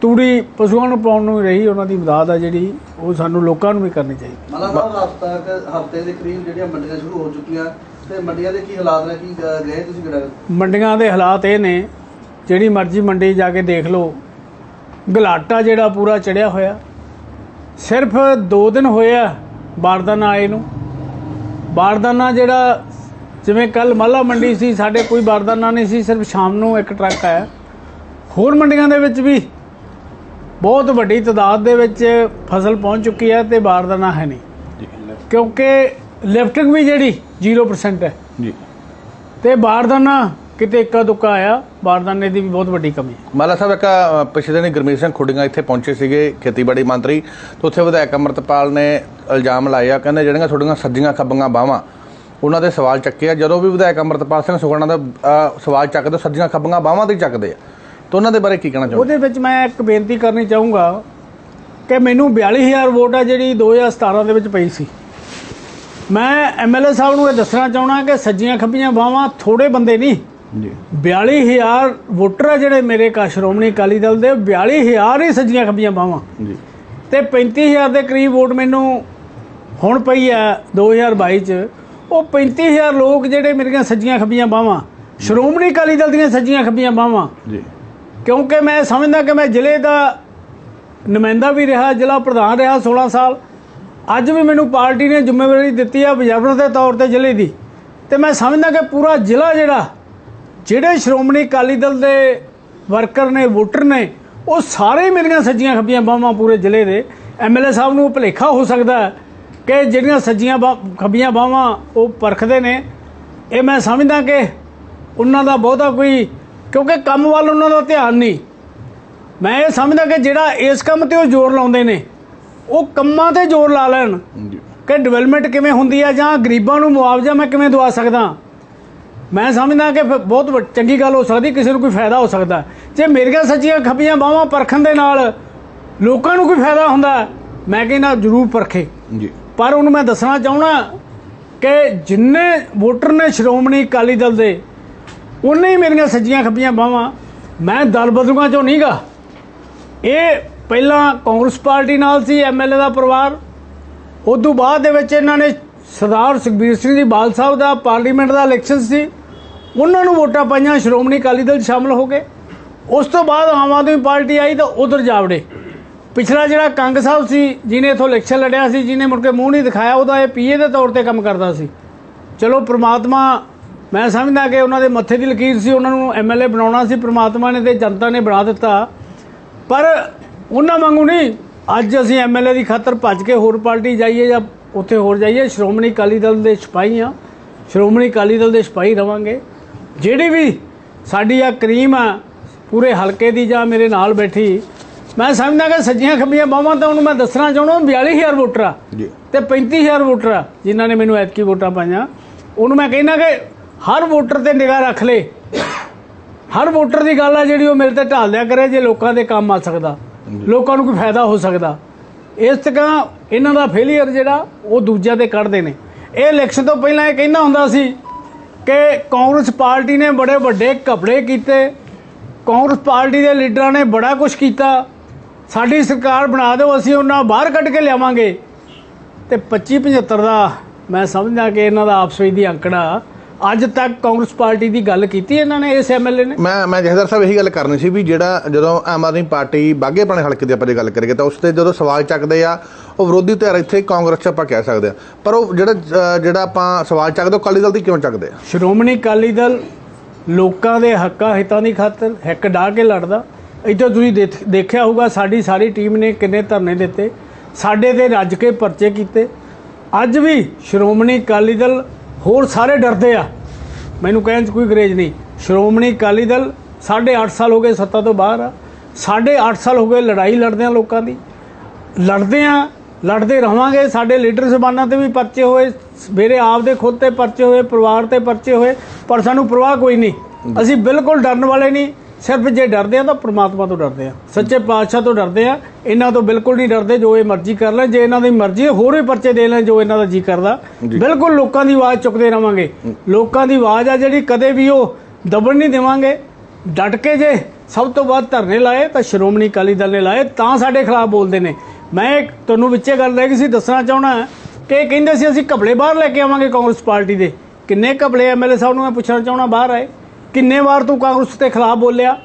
ਤੂੜੀ ਪਸ਼ੂਆਂ ਨੂੰ ਪਾਉਣ ਨੂੰ ਰਹੀ ਉਹਨਾਂ ਦੀ ਮਦਦ ਆ ਜਿਹੜੀ ਉਹ ਸਾਨੂੰ ਲੋਕਾਂ ਨੂੰ ਵੀ ਕਰਨੀ ਚਾਹੀਦੀ। ਮਤਲਬ ਹਫਤਾ ਹਫ਼ਤੇ ਦੇ ਕਰੀਬ ਜਿਹੜੀਆਂ ਮੰਡੀਆਂ ਸ਼ੁਰੂ ਹੋ ਚੁੱਕੀਆਂ ਤੇ ਮੰਡੀਆਂ ਦੇ ਕੀ ਹਾਲਾਤ ਨੇ ਕੀ ਗਏ ਤੁਸੀਂ ਕਿਹੜਾ? ਮੰਡੀਆਂ ਦੇ ਹਾਲਾਤ ਇਹ ਨੇ ਜਿਹੜੀ ਮਰਜ਼ੀ ਮੰਡੀ ਜਾ ਕੇ ਦੇਖ ਲਓ ਗਲਾਟਾ ਜਿਹੜਾ ਪੂਰਾ ਚੜਿਆ ਹੋਇਆ। ਸਿਰਫ 2 ਦਿਨ ਹੋਏ ਆ ਬਾਰਦਾਨਾ ਆਏ ਨੂੰ। ਬਾਰਦਾਨਾ ਜਿਹੜਾ ਜਿਵੇਂ ਕੱਲ ਮਾਲਾ ਮੰਡੀ ਸੀ ਸਾਡੇ ਕੋਈ ਬਾਰਦਾਨਾ ਨਹੀਂ ਸੀ ਸਿਰਫ ਸ਼ਾਮ ਨੂੰ ਇੱਕ ਟਰੱਕ ਆਇਆ। ਹੋਰ ਮੰਡੀਆਂ ਦੇ ਵਿੱਚ ਵੀ ਬਹੁਤ ਵੱਡੀ ਤਾਦਾਦ ਦੇ ਵਿੱਚ ਫਸਲ ਪਹੁੰਚ ਚੁੱਕੀ ਹੈ ਤੇ ਬਾਰਦਾਨਾ ਹੈ ਨਹੀਂ। ਕਿਉਂਕਿ ਲਿਫਟਿੰਗ ਵੀ ਜਿਹੜੀ 0% ਹੈ। ਜੀ। ਤੇ ਬਾਰਦਾਨਾ ਕਿਤੇ ਇੱਕਾ ਦੁੱਕਾ ਆਇਆ ਬਾਰਦਾਨੇ ਦੀ ਵੀ ਬਹੁਤ ਵੱਡੀ ਕਮੀ ਹੈ। ਮਾਲਾ ਸਾਹਿਬ ਇੱਕ ਪਿਛਲੇ ਦਿਨੀ ਗੁਰਮੀਤ ਸਿੰਘ ਖੁੱਡੀਆਂ ਇੱਥੇ ਪਹੁੰਚੇ ਸੀਗੇ ਖੇਤੀਬਾੜੀ ਮੰਤਰੀ ਤੇ ਉੱਥੇ ਵਿਧਾਇਕ ਅਮਰਤਪਾਲ ਨੇ ਇਲਜ਼ਾਮ ਲਾਇਆ ਕਹਿੰਦੇ ਜਿਹੜੀਆਂ ਤੁਹਾਡੀਆਂ ਸੱਜੀਆਂ ਖੱਬੀਆਂ ਬਾਹਾਂ ਉਹਨਾਂ ਦੇ ਸਵਾਲ ਚੱਕੇ ਆ। ਜਦੋਂ ਵੀ ਵਿਧਾਇਕ ਅਮਰਤਪਾਲ ਸਿੰਘ ਸੁਖਣਾ ਦਾ ਸਵਾਲ ਚੱਕਦੇ ਸੱਜੀਆਂ ਖੱਬੀਆਂ ਬਾਹਾਂ ਤੇ ਚੱਕਦੇ ਆ। ਤਾਂ ਉਹਨਾਂ ਦੇ ਬਾਰੇ ਕੀ ਕਹਿਣਾ ਚਾਹੁੰਦੇ? ਉਹਦੇ ਵਿੱਚ ਮੈਂ ਇੱਕ ਬੇਨਤੀ ਕਰਨੀ ਚਾਹੂੰਗਾ ਕਿ ਮੈਨੂੰ 42000 ਵੋਟ ਆ ਜਿਹੜੀ 2017 ਦੇ ਵਿੱਚ ਪਈ ਸੀ। ਮੈਂ ਐਮਐਲਏ ਸਾਹਿਬ ਨੂੰ ਇਹ ਦੱਸਣਾ ਚਾਹਣਾ ਕਿ ਸੱਜੀਆਂ ਖੱਬੀਆਂ ਬਾਹਾਂ ਥੋੜੇ ਬੰਦੇ ਨਹੀਂ। ਜੀ। 42000 ਵੋਟਰ ਆ ਜਿਹੜੇ ਮੇਰੇ ਕਾ ਸ਼੍ਰੋਮਣੀ ਅਕਾਲੀ ਦਲ ਦੇ 42000 ਹੀ ਸੱਜੀਆਂ ਖੱਬੀਆਂ ਬਾਹਾਂ। ਜੀ। ਤੇ 35000 ਦੇ ਕਰੀਬ ਵੋਟ ਮੈਨੂੰ ਹੁਣ ਪਈ ਆ 2022 ਚ। ਉਹ 35000 ਲੋਕ ਜਿਹੜੇ ਮੇਰੀਆਂ ਸੱਜੀਆਂ ਖੱਬੀਆਂ ਬਾਹਾਂ ਸ਼੍ਰੋਮਣੀ ਅਕਾਲੀ ਦਲ ਦੀਆਂ ਸੱਜੀਆਂ ਖੱਬੀਆਂ ਬਾਹਾਂ। ਜੀ। ਕਿਉਂਕਿ ਮੈਂ ਸਮਝਦਾ ਕਿ ਮੈਂ ਜ਼ਿਲ੍ਹੇ ਦਾ ਨੁਮਾਇੰਦਾ ਵੀ ਰਿਹਾ ਜ਼ਿਲ੍ਹਾ ਪ੍ਰਧਾਨ ਰਿਹਾ 16 ਸਾਲ। ਅੱਜ ਵੀ ਮੈਨੂੰ ਪਾਰਟੀ ਨੇ ਜ਼ਿੰਮੇਵਾਰੀ ਦਿੱਤੀ ਆ ਅਬਜ਼ਰਵਰ ਦੇ ਤੌਰ ਤੇ ਜ਼ਿਲ੍ਹੇ ਦੀ। ਤੇ ਮੈਂ ਸਮਝਦਾ ਕਿ ਪੂਰਾ ਜ਼ਿਲ੍ਹਾ ਜਿਹੜਾ ਜਿਹੜੇ ਸ਼੍ਰੋਮਣੀ ਅਕਾਲੀ ਦਲ ਦੇ ਵਰਕਰ ਨੇ ਵੋਟਰ ਨੇ ਉਹ ਸਾਰੇ ਮੇਰੀਆਂ ਸੱਜੀਆਂ ਖੱਬੀਆਂ ਬਾਹਾਂ ਪੂਰੇ ਜ਼ਿਲ੍ਹੇ ਦੇ। ਐਮਐਲਏ ਸਾਹਿਬ ਨੂੰ ਭੁਲੇਖਾ ਹੋ ਸਕਦਾ ਕਿ ਜਿਹੜੀਆਂ ਸੱਜੀਆਂ ਖੱਬੀਆਂ ਬਾਹਾਂ ਉਹ ਪਰਖਦੇ ਨੇ। ਇਹ ਮੈਂ ਸਮਝਦਾ ਕਿ ਉਹਨਾਂ ਦਾ ਬਹੁਤਾ ਕੋਈ ਕਿਉਂਕਿ ਕੰਮ ਵੱਲ ਉਹਨਾਂ ਦਾ ਧਿਆਨ ਨਹੀਂ। ਮੈਂ ਇਹ ਸਮਝਦਾ ਕਿ ਜਿਹੜਾ ਇਸ ਕੰਮ ਤੇ ਉਹ ਜ਼ੋਰ ਲਾਉਂਦੇ ਨੇ ਉਹ ਕੰਮਾਂ ਤੇ ਜ਼ੋਰ ਲਾ ਲੈਣ ਕਿ ਡਿਵੈਲਪਮੈਂਟ ਕਿਵੇਂ ਹੁੰਦੀ ਹੈ ਜਾਂ ਗਰੀਬਾਂ ਨੂੰ ਮੁਆਵਜ਼ਾ ਮੈਂ ਕਿਵੇਂ ਦਵਾ ਸਕਦਾ। ਮੈਂ ਸਮਝਦਾ ਕਿ ਬਹੁਤ ਚੰਗੀ ਗੱਲ ਹੋ ਸਕਦੀ ਕਿਸੇ ਨੂੰ ਕੋਈ ਫਾਇਦਾ ਹੋ ਸਕਦਾ। ਜੇ ਮੇਰੀਆਂ ਸੱਚੀਆਂ ਖੱਬੀਆਂ ਬਾਹਾਂ ਪਰਖਣ ਦੇ ਨਾਲ ਲੋਕਾਂ ਨੂੰ ਕੋਈ ਫਾਇਦਾ ਹੁੰਦਾ ਮੈਂ ਕਹਿੰਦਾ ਜ਼ਰੂਰ ਪਰਖੇ। ਜੀ। ਪਰ ਉਹਨੂੰ ਮੈਂ ਦੱਸਣਾ ਚਾਹਣਾ ਕਿ ਜਿੰਨੇ ਵੋਟਰ ਨੇ ਸ਼੍ਰੋਮਣੀ ਅਕਾਲੀ ਦਲ ਦੇ ਉਹਨੇ ਹੀ ਮੇਰੀਆਂ ਸੱਜੀਆਂ ਖੱਬੀਆਂ ਬਾਹਾਂ। ਮੈਂ ਦਲ ਬਦਲੂਆਂ ਚੋਂ ਨਹੀਂਗਾ। ਇਹ ਪਹਿਲਾਂ ਕਾਂਗਰਸ ਪਾਰਟੀ ਨਾਲ ਸੀ ਐਮਐਲਏ ਦਾ ਪਰਿਵਾਰ। ਉਸ ਤੋਂ ਬਾਅਦ ਦੇ ਵਿੱਚ ਇਹਨਾਂ ਨੇ ਸਰਦਾਰ ਸੁਖਬੀਰ ਸਿੰਘ ਜੀ ਬਾਲ ਸਾਹਿਬ ਦਾ ਪਾਰਲੀਮੈਂਟ ਦਾ ਇਲੈਕਸ਼ਨ ਸੀ। ਉਹਨਾਂ ਨੂੰ ਵੋਟਾਂ ਪਾਈਆਂ, ਸ਼੍ਰੋਮਣੀ ਅਕਾਲੀ ਦਲ 'ਚ ਸ਼ਾਮਲ ਹੋ ਗਏ ਉਸ ਤੋਂ ਬਾਅਦ ਆਮ ਆਦਮੀ ਪਾਰਟੀ ਆਈ ਤਾਂ ਉਧਰ ਜਾਵੜੇ ਪਿਛਲਾ ਜਿਹੜਾ ਕੰਗ ਸਾਹਿਬ ਸੀ, ਜਿਹਨੇ ਇਥੋਂ ਇਲੈਕਸ਼ਨ ਲੜਿਆ ਸੀ, ਜਿਹਨੇ ਮੁੜ ਕੇ ਮੂੰਹ ਨਹੀਂ ਦਿਖਾਇਆ, ਉਹਦਾ ਇਹ ਪੀਏ ਦੇ ਤੌਰ ਤੇ ਕੰਮ ਕਰਦਾ ਸੀ। ਚਲੋ ਪ੍ਰਮਾਤਮਾ, ਮੈਂ ਸਮਝਦਾ ਕਿ ਉਹਨਾਂ ਦੇ ਮੱਥੇ ਦੀ ਲਕੀਰ ਸੀ, ਉਹਨਾਂ ਨੂੰ ਐਮਐਲਏ ਬਣਾਉਣਾ ਸੀ, ਪ੍ਰਮਾਤਮਾ ਨੇ ਤੇ ਜਨਤਾ ਨੇ ਬਣਾ ਦਿੱਤਾ। ਪਰ ਉਹਨਾਂ ਵਾਂਗੂ ਨਹੀਂ, ਅੱਜ ਅਸੀਂ ਐਮਐਲਏ ਦੀ ਖਾਤਰ ਭੱਜ ਕੇ ਹੋਰ ਪਾਰਟੀ ਜਾਈਏ ਜਾਂ ਉੱਥੇ ਹੋਰ ਜਾਈਏ, ਸ਼੍ਰੋਮਣੀ ਅਕਾਲੀ ਦਲ ਦੇ ਸਿਪਾਹੀ ਆ ਸ਼੍ਰੋਮਣੀ ਅਕਾਲੀ ਦਲ ਦੇ ਸਿਪਾਹੀ ਰਵਾਂਗੇ। ਜਿਹੜੀ ਵੀ ਸਾਡੀ ਆ ਕਰੀਮ ਆ ਪੂਰੇ ਹਲਕੇ ਦੀ ਜਾਂ ਮੇਰੇ ਨਾਲ ਬੈਠੀ ਮੈਂ ਸਮਝਦਾ ਕਿ ਸੱਜੀਆਂ ਖੱਬੀਆਂ ਬਾਹਾਂ ਤਾਂ ਉਹਨੂੰ ਮੈਂ ਦੱਸਣਾ ਚਾਹੁੰਦਾ 42000 ਵੋਟਰ ਆ ਜੀ। ਤੇ 35000 ਵੋਟਰ ਆ ਜਿਨ੍ਹਾਂ ਨੇ ਮੈਨੂੰ ਐਤਕੀ ਵੋਟਾਂ ਪਾਈਆਂ। ਉਹਨੂੰ ਮੈਂ ਕਹਿੰਦਾ ਕਿ ਹਰ ਵੋਟਰ ਤੇ ਨਿਗਾਹ ਰੱਖ ਲੇ। ਹਰ ਵੋਟਰ ਦੀ ਗੱਲ ਆ ਜਿਹੜੀ ਉਹ ਮੇਰੇ ਤੇ ਢਾਲ ਦਿਆ ਕਰੇ ਜੇ ਲੋਕਾਂ ਦੇ ਕੰਮ ਆ ਸਕਦਾ। ਲੋਕਾਂ ਨੂੰ ਕੋਈ ਫਾਇਦਾ ਹੋ ਸਕਦਾ। ਇਸ ਤਰ੍ਹਾਂ ਇਹਨਾਂ ਦਾ ਫੇਲਿਅਰ ਜਿਹੜਾ ਉਹ ਦੂਜਿਆਂ ਤੇ ਕੱਢਦੇ ਨੇ। ਇਹ ਇਲੈਕਸ਼ਨ ਤੋਂ ਪਹਿਲਾਂ ਇਹ ਕਹਿੰਦਾ ਹੁੰਦਾ ਸੀ ਕਿ ਕਾਂਗਰਸ ਪਾਰਟੀ ਨੇ ਬੜੇ ਵੱਡੇ ਕਪੜੇ ਕੀਤੇ। ਕਾਂਗਰਸ ਪਾਰਟੀ ਦੇ ਲੀਡਰਾਂ ਨੇ ਬੜਾ ਕੁਝ ਕੀਤਾ। ਸਾਡੀ ਸਰਕਾਰ ਬਣਾ ਦਿਓ, ਅਸੀਂ ਉਹਨਾਂ ਬਾਹਰ ਕੱਢ ਕੇ ਲਿਆਵਾਂਗੇ। ਤੇ 25 75 ਦਾ ਮੈਂ ਸਮਝਦਾ ਕਿ ਇਹਨਾਂ ਦਾ ਆਪਸ ਵਿੱਚ ਦੀ ਅੰਕੜਾ ਅੱਜ ਤੱਕ ਕਾਂਗਰਸ ਪਾਰਟੀ ਦੀ ਗੱਲ ਕੀਤੀ ਇਹਨਾਂ ਨੇ ਇਸ ਐਮਐਲਏ ਨੇ? ਮੈਂ ਮੈਂ ਜਹਦਰ ਸਾਹਿਬ ਇਹੀ ਗੱਲ ਕਰਨੀ ਸੀ ਵੀ ਜਿਹੜਾ ਜਦੋਂ ਆਮ ਆਦਮੀ ਪਾਰਟੀ ਬਾਗੇ ਪੁਰਾਣੇ ਹਲਕੇ ਦੀ ਆਪਾਂ ਜੇ ਗੱਲ ਕਰੀਏ ਤਾਂ ਉਸ ਤੇ ਜਦੋਂ ਸਵਾਲ ਚੱਕਦੇ ਆ ਉਹ ਵਿਰੋਧੀ ਧਿਰ ਇੱਥੇ ਕਾਂਗਰਸ ਚ ਆਪਾਂ ਕਹਿ ਸਕਦੇ ਆ। ਪਰ ਉਹ ਜਿਹੜਾ ਜਿਹੜਾ ਆਪਾਂ ਸਵਾਲ ਚੱਕਦੇ ਉਹ ਅਕਾਲੀ ਦਲ ਦੀ ਕਿਉਂ ਚੱਕਦੇ ਆ? ਸ਼੍ਰੋਮਣੀ ਅਕਾਲੀ ਦਲ ਲੋਕਾਂ ਦੇ ਹੱਕਾਂ ਹਿੱਤਾਂ ਦੀ ਖਾਤਰ ਹਿੱਕ ਡਾ ਕੇ ਲੜਦਾ। ਇੱਥੇ ਤੁਸੀਂ ਦੇਖ- ਦੇਖਿਆ ਹੋਊਗਾ ਸਾਡੀ ਸਾਰੀ ਟੀਮ ਨੇ ਕਿੰਨੇ ਧਰਨੇ ਦਿੱਤੇ। ਸਾਡੇ ਤੇ ਰੱਜ ਕੇ ਪਰਚੇ ਕੀਤੇ। ਅੱਜ ਵੀ ਸ਼੍ਰੋਮਣੀ ਅਕਾਲੀ ਦਲ ਹੋਰ ਸਾਰੇ ਡਰਦੇ ਆ। ਮੈਨੂੰ ਕਹਿਣ 'ਚ ਕੋਈ ਗਰੇਜ ਨਹੀਂ। ਸ਼੍ਰੋਮਣੀ ਅਕਾਲੀ ਦਲ 8.5 ਸਾਲ ਹੋ ਗਏ ਸੱਤਾ ਤੋਂ ਬਾਹਰ ਆ। 8.5 ਸਾਲ ਹੋ ਗਏ ਲੜਾਈ ਲੜਦੇ ਆ ਲੋਕਾਂ ਦੀ। ਲੜਦੇ ਆ, ਲੜਦੇ ਰਹਾਂਗੇ ਸਾਡੇ ਲੀਡਰ ਜ਼ਬਾਨਾਂ ਤੇ ਵੀ ਪਰਚੇ ਹੋਏ, ਮੇਰੇ ਆਪ ਦੇ ਖੁਦ ਤੇ ਪਰਚੇ ਹੋਏ, ਪਰਿਵਾਰ ਤੇ ਪਰਚੇ ਹੋਏ, ਪਰ ਸਾਨੂੰ ਪਰਵਾਹ ਕੋਈ ਨਹੀਂ। ਅਸੀਂ ਬਿਲਕੁਲ ਡਰਨ ਵਾਲੇ ਨਹੀਂ। ਸਿਰਫ ਜੇ ਡਰਦੇ ਆ ਤਾਂ ਪ੍ਰਮਾਤਮਾ ਤੋਂ ਡਰਦੇ ਆ। ਸੱਚੇ ਪਾਤਸ਼ਾਹ ਤੋਂ ਡਰਦੇ ਆ। ਇਹਨਾਂ ਤੋਂ ਬਿਲਕੁਲ ਨਹੀਂ ਡਰਦੇ ਜੋ ਇਹ ਮਰਜ਼ੀ ਕਰ ਲੈ ਜੇ ਇਹਨਾਂ ਦੀ ਮਰਜ਼ੀ ਹੈ, ਹੋਰ ਵੀ ਪਰਚੇ ਦੇ ਲੈਣ ਜੋ ਇਹਨਾਂ ਦਾ ਜੀ ਕਰਦਾ। ਬਿਲਕੁਲ ਲੋਕਾਂ ਦੀ ਆਵਾਜ਼ ਚੁੱਕਦੇ ਰਵਾਂਗੇ। ਲੋਕਾਂ ਦੀ ਆਵਾਜ਼ ਆ ਜਿਹੜੀ ਕਦੇ ਵੀ ਉਹ ਦਬਣ ਨਹੀਂ ਦੇਵਾਂਗੇ। ਡਟ ਕੇ ਜੇ ਸਭ ਤੋਂ ਵੱਧ ਧਰਨੇ ਲਾਏ ਤਾਂ ਸ਼੍ਰੋਮਣੀ ਅਕਾਲੀ ਦਲ ਨੇ ਲਾਏ ਤਾਂ ਸਾਡੇ ਖਿਲਾਫ ਬੋਲਦੇ ਨੇ। ਮੈਂ ਤੁਹਾਨੂੰ ਵਿੱਚੇ ਗੱਲ ਰਹਿ ਗਈ ਸੀ ਦੱਸਣਾ ਚਾਹਣਾ ਕਿ ਇਹ ਕਹਿੰਦੇ ਸੀ ਅਸੀਂ ਘਪਲੇ ਬਾਹਰ ਲੈ ਕੇ ਆਵਾਂਗੇ ਕਾਂਗਰਸ ਪਾਰਟੀ ਦੇ। ਕਿੰਨੇ ਘਪਲੇ ਐਮਐਲਏ ਸਾਹਿਬ ਨੂੰ ਮੈਂ ਪੁੱਛਣਾ ਚਾਹਣਾ ਬਾਹਰ ਆਏ। ਕਿੰਨੇ ਵਾਰ ਤੂੰ ਕਾਂਗਰਸ ਦੇ ਖਿਲਾਫ ਬੋਲਿਆ?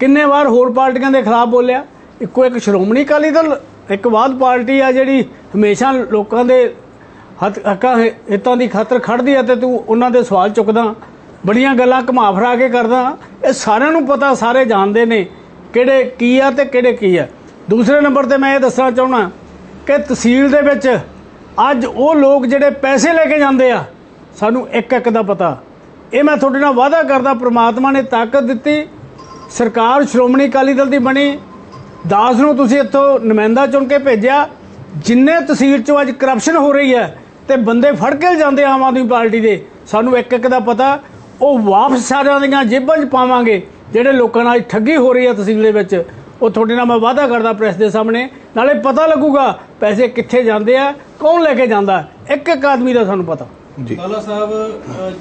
ਕਿੰਨੇ ਵਾਰ ਹੋਰ ਪਾਰਟੀਆਂ ਦੇ ਖਿਲਾਫ ਬੋਲਿਆ? ਇੱਕੋ ਇੱਕ ਸ਼੍ਰੋਮਣੀ ਅਕਾਲੀ ਦਲ, ਇੱਕ ਬਾਦ ਪਾਰਟੀ ਆ ਜਿਹੜੀ ਹਮੇਸ਼ਾ ਲੋਕਾਂ ਦੇ ਹੱਥ ਹੱਕਾਂ ਹਿੱਤਾਂ ਦੀ ਖਾਤਰ ਖੜਦੀ ਆ ਤੇ ਤੂੰ ਉਹਨਾਂ ਦੇ ਸਵਾਲ ਚੁੱਕਦਾ, ਬੜੀਆਂ ਗੱਲਾਂ ਘੁਮਾ ਫਰਾ ਕੇ ਕਰਦਾ। ਇਹ ਸਾਰਿਆਂ ਨੂੰ ਪਤਾ, ਸਾਰੇ ਜਾਣਦੇ ਨੇ ਕਿਹੜੇ ਕੀ ਆ ਤੇ ਕਿਹੜੇ ਕੀ ਆ। ਦੂਸਰੇ ਨੰਬਰ ਤੇ ਮੈਂ ਇਹ ਦੱਸਣਾ ਚਾਹੁੰਦਾ ਕਿ ਤਹਿਸੀਲ ਦੇ ਵਿੱਚ ਅੱਜ ਉਹ ਲੋਕ ਜਿਹੜੇ ਪੈਸੇ ਲੈ ਕੇ ਜਾਂਦੇ ਆ, ਸਾਨੂੰ ਇੱਕ ਇੱਕ ਦਾ ਪਤਾ। ਇਹ ਮੈਂ ਤੁਹਾਡੇ ਨਾਲ ਵਾਅਦਾ ਕਰਦਾ, ਪ੍ਰਮਾਤਮਾ ਨੇ ਤਾਕਤ ਦਿੱਤੀ, ਸਰਕਾਰ ਸ਼੍ਰੋਮਣੀ ਅਕਾਲੀ ਦਲ ਦੀ ਬਣੀ ਦਾਸ ਨੂੰ ਤੁਸੀਂ ਇੱਥੋਂ ਨੁਮਾਇੰਦਾ ਚੁਣ ਕੇ ਭੇਜਿਆ ਜਿੰਨੇ ਤਹਿਸੀਲ ਚੋਂ ਅੱਜ ਕਰਪਸ਼ਨ ਹੋ ਰਹੀ ਹੈ ਤੇ ਬੰਦੇ ਫੜ ਕੇ ਜਾਂਦੇ ਆਮ ਆਦਮੀ ਪਾਰਟੀ ਦੇ ਸਾਨੂੰ ਇੱਕ ਇੱਕ ਦਾ ਪਤਾ ਉਹ ਵਾਪਸ ਸਾਰਿਆਂ ਦੀਆਂ ਜੇਬਾਂ 'ਚ ਪਾਵਾਂਗੇ ਜਿਹੜੇ ਲੋਕਾਂ ਨਾਲ ਠੱਗੀ ਹੋ ਰਹੀ ਹੈ ਤਹਿਸੀਲ ਦੇ ਵਿੱਚ। ਉਹ ਤੁਹਾਡੇ ਨਾਲ ਮੈਂ ਵਾਅਦਾ ਕਰਦਾ ਪ੍ਰੈਸ ਦੇ ਸਾਹਮਣੇ ਨਾਲੇ ਪਤਾ ਲੱਗੂਗਾ ਪੈਸੇ ਕਿੱਥੇ ਜਾਂਦੇ ਆ ਕੌਣ ਲੈ ਕੇ ਜਾਂਦਾ ਇੱਕ ਇੱਕ ਆਦਮੀ ਦਾ ਸਾਨੂੰ ਪਤਾ। ਜੀ। ਸਾਹਿਬ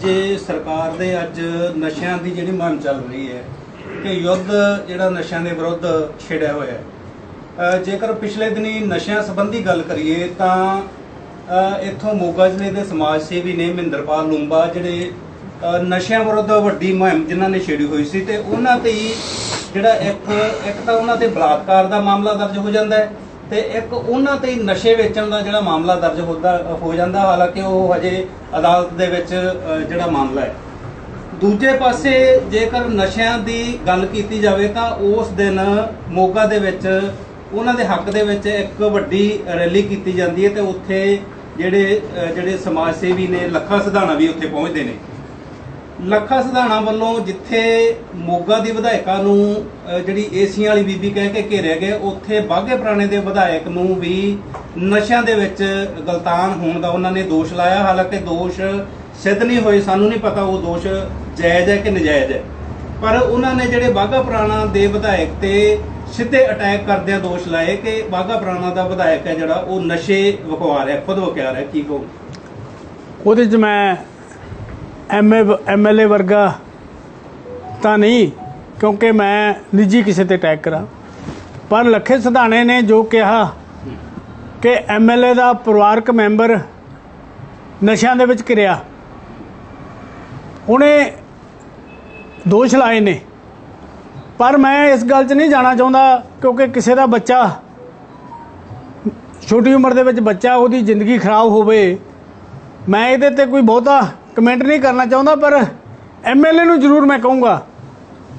ਜੇ ਸਰਕਾਰ ਦੇ ਅੱਜ ਨਸ਼ਿਆਂ ਦੀ ਜਿਹੜੀ ਮੁਹਿੰਮ ਚੱਲ ਰਹੀ ਹੈ ਕਿ ਯੁੱਧ ਜਿਹੜਾ ਨਸ਼ਿਆਂ ਦੇ ਵਿਰੁੱਧ ਛਿੜਿਆ ਹੋਇਆ ਹੈ। ਜੇਕਰ ਪਿਛਲੇ ਦਿਨੀ ਨਸ਼ਿਆਂ ਸੰਬੰਧੀ ਗੱਲ ਕਰੀਏ ਤਾਂ ਇੱਥੋਂ ਮੋਗਾ ਜ਼ਿਲ੍ਹੇ ਦੇ ਸਮਾਜ ਸੇਵੀ ਨੇ ਮਹਿੰਦਰਪਾਲ ਲੂੰਬਾ ਜਿਹੜੇ ਨਸ਼ਿਆਂ ਵਿਰੁੱਧ ਵੱਡੀ ਮੁਹਿੰਮ ਜਿਨ੍ਹਾਂ ਨੇ ਛੇੜੀ ਹੋਈ ਸੀ ਤੇ ਉਹਨਾਂ ਤੇ ਹੀ ਜਿਹੜਾ ਇੱਕ ਇੱਕ ਤਾਂ ਉਹਨਾਂ ਤੇ ਬਲਾਤਕਾਰ ਦਾ ਮਾਮਲਾ ਦਰਜ ਹੋ ਜਾਂਦਾ ਹੈ ਤੇ ਇੱਕ ਉਹਨਾਂ ਤੇ ਹੀ ਨਸ਼ੇ ਵੇਚਣ ਦਾ ਜਿਹੜਾ ਮਾਮਲਾ ਦਰਜ ਹੁੰਦਾ, ਹੋ ਜਾਂਦਾ, ਹਾਲਾਂਕਿ ਉਹ ਹਜੇ ਅਦਾਲਤ ਦੇ ਵਿੱਚ ਜਿਹੜਾ ਮਾਮਲਾ ਹੈ। ਦੂਜੇ ਪਾਸੇ ਜੇਕਰ ਨਸ਼ਿਆਂ ਦੀ ਗੱਲ ਕੀਤੀ ਜਾਵੇ ਤਾਂ ਉਸ ਦਿਨ ਮੋਗਾ ਦੇ ਵਿੱਚ ਉਹਨਾਂ ਦੇ ਹੱਕ ਦੇ ਵਿੱਚ ਇੱਕ ਵੱਡੀ ਰੈਲੀ ਕੀਤੀ ਜਾਂਦੀ ਹੈ ਤੇ ਉੱਥੇ ਜਿਹੜੇ ਜਿਹੜੇ ਸਮਾਜ ਸੇਵੀ ਨੇ ਲੱਖਾ ਸਿਧਾਣਾ ਵੀ ਉੱਥੇ ਪਹੁੰਚਦੇ ਨੇ। ਲੱਖਾ ਸਿਧਾਣਾ ਵੱਲੋਂ ਜਿੱਥੇ ਮੋਗਾ ਦੀ ਵਿਧਾਇਕਾ ਨੂੰ ਜਿਹੜੀ ਏਸੀਆਂ ਵਾਲੀ ਬੀਬੀ ਕਹਿ ਕੇ ਘੇਰਿਆ ਗਿਆ, ਉੱਥੇ ਬਾਘੇ ਪੁਰਾਣੇ ਦੇ ਵਿਧਾਇਕ ਨੂੰ ਵੀ ਨਸ਼ਿਆਂ ਦੇ ਵਿੱਚ ਗਲਤਾਨ ਹੋਣ ਦਾ ਉਹਨਾਂ ਨੇ ਦੋਸ਼ ਲਾਇਆ। ਹਾਲਾਂਕਿ ਦੋਸ਼ ਸਿੱਧ ਨਹੀਂ ਹੋਏ, ਸਾਨੂੰ ਨਹੀਂ ਪਤਾ, ਉਹ ਦੋਸ਼ ਜਾਇਜ਼ ਹੈ ਕਿ ਨਜਾਇਜ਼ ਹੈ? ਪਰ ਉਹਨਾਂ ਨੇ ਜਿਹੜੇ ਬਾਘਾ ਪੁਰਾਣਾ ਦੇ ਵਿਧਾਇਕ ਤੇ ਸਿੱਧੇ ਅਟੈਕ ਕਰਦਿਆਂ ਦੋਸ਼ ਲਾਏ ਕਿ ਬਾਘਾ ਪੁਰਾਣਾ ਦਾ ਵਿਧਾਇਕ ਹੈ ਜਿਹੜਾ ਉਹ ਨਸ਼ੇ ਵਕਵਾ ਰਿਹਾ, ਖੁਦ ਵਿਖਾ ਰਿਹਾ, ਕੀ ਕਹੋ ਉਹਦੇ 'ਚ ਮੈਂ ਐਮਏ ਐਮਐਲਏ ਵਰਗਾ ਤਾਂ ਨਹੀਂ, ਕਿਉਂਕਿ ਮੈਂ ਨਿੱਜੀ ਕਿਸੇ ਤੇ ਅਟੈਕ ਕਰਾਂ। ਪਰ ਲੱਖੇ ਸਿਧਾਣੇ ਨੇ ਜੋ ਕਿਹਾ ਕਿ ਐਮਐਲਏ ਦਾ ਪਰਿਵਾਰਕ ਮੈਂਬਰ ਨਸ਼ਿਆਂ ਦੇ ਵਿੱਚ ਕਿਰਿਆ ਉਹਨੇ ਦੋਸ਼ ਲਾਏ ਨੇ। ਪਰ ਮੈਂ ਇਸ ਗੱਲ 'ਚ ਨਹੀਂ ਜਾਣਾ ਚਾਹੁੰਦਾ ਕਿਉਂਕਿ ਕਿਸੇ ਦਾ ਬੱਚਾ ਛੋਟੀ ਉਮਰ ਦੇ ਵਿੱਚ ਬੱਚਾ ਉਹਦੀ ਜ਼ਿੰਦਗੀ ਖਰਾਬ ਹੋਵੇ। ਮੈਂ ਇਹਦੇ ਤੇ ਕੋਈ ਬਹੁਤਾ ਕਮੈਂਟ ਨਹੀਂ ਕਰਨਾ ਚਾਹੁੰਦਾ, ਪਰ ਐਮਐਲਏ ਨੂੰ ਜ਼ਰੂਰ ਮੈਂ ਕਹੂੰਗਾ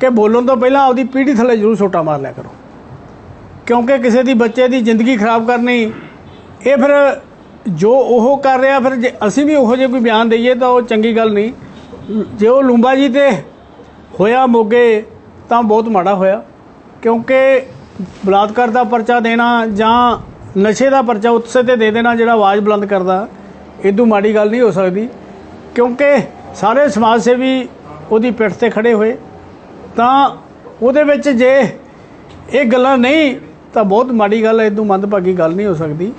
ਕਿ ਬੋਲਣ ਤੋਂ ਪਹਿਲਾਂ ਆਪਦੀ ਪੀੜੀ ਥੱਲੇ ਜ਼ਰੂਰ ਛੋਟਾ ਮਾਰ ਲਿਆ ਕਰੋ। ਕਿਉਂਕਿ ਕਿਸੇ ਦੀ ਬੱਚੇ ਦੀ ਜ਼ਿੰਦਗੀ ਖਰਾਬ ਕਰਨੀ, ਇਹ ਫਿਰ ਜੋ ਉਹ ਕਰ ਰਿਹਾ, ਫਿਰ ਜੇ ਅਸੀਂ ਵੀ ਉਹੋ ਜਿਹੇ ਕੋਈ ਬਿਆਨ ਦਈਏ ਤਾਂ ਉਹ ਚੰਗੀ ਗੱਲ ਨਹੀਂ। ਜੇ ਉਹ ਲੂੰਬਾ ਜੀ ਤੇ ਹੋਇਆ ਮੋਗੇ ਤਾਂ ਬਹੁਤ ਮਾੜਾ ਹੋਇਆ, ਕਿਉਂਕਿ ਬਲਾਤਕਾਰ ਦਾ ਪਰਚਾ ਦੇਣਾ ਜਾਂ ਨਸ਼ੇ ਦਾ ਪਰਚਾ ਉਸੇ ਤੇ ਦੇ ਦੇਣਾ ਜਿਹੜਾ ਆਵਾਜ਼ ਬੁਲੰਦ ਕਰਦਾ ਇਦੋਂ ਮਾੜੀ ਗੱਲ ਨਹੀਂ ਹੋ ਸਕਦੀ, ਕਿਉਂਕਿ ਸਾਰੇ ਸਮਾਜ ਸੇਵੀ ਉਹਦੀ ਪਿੱਠ ਤੇ ਖੜੇ ਹੋਏ, ਤਾਂ ਉਹਦੇ ਵਿੱਚ ਜੇ ਇਹ ਗੱਲਾਂ ਨਹੀਂ, ਤਾਂ ਬਹੁਤ ਮਾੜੀ ਗੱਲ ਹੈ ਇਦੋਂ ਮੰਦਭਾਗੀ ਗੱਲ ਨਹੀਂ ਹੋ ਸਕਦੀ।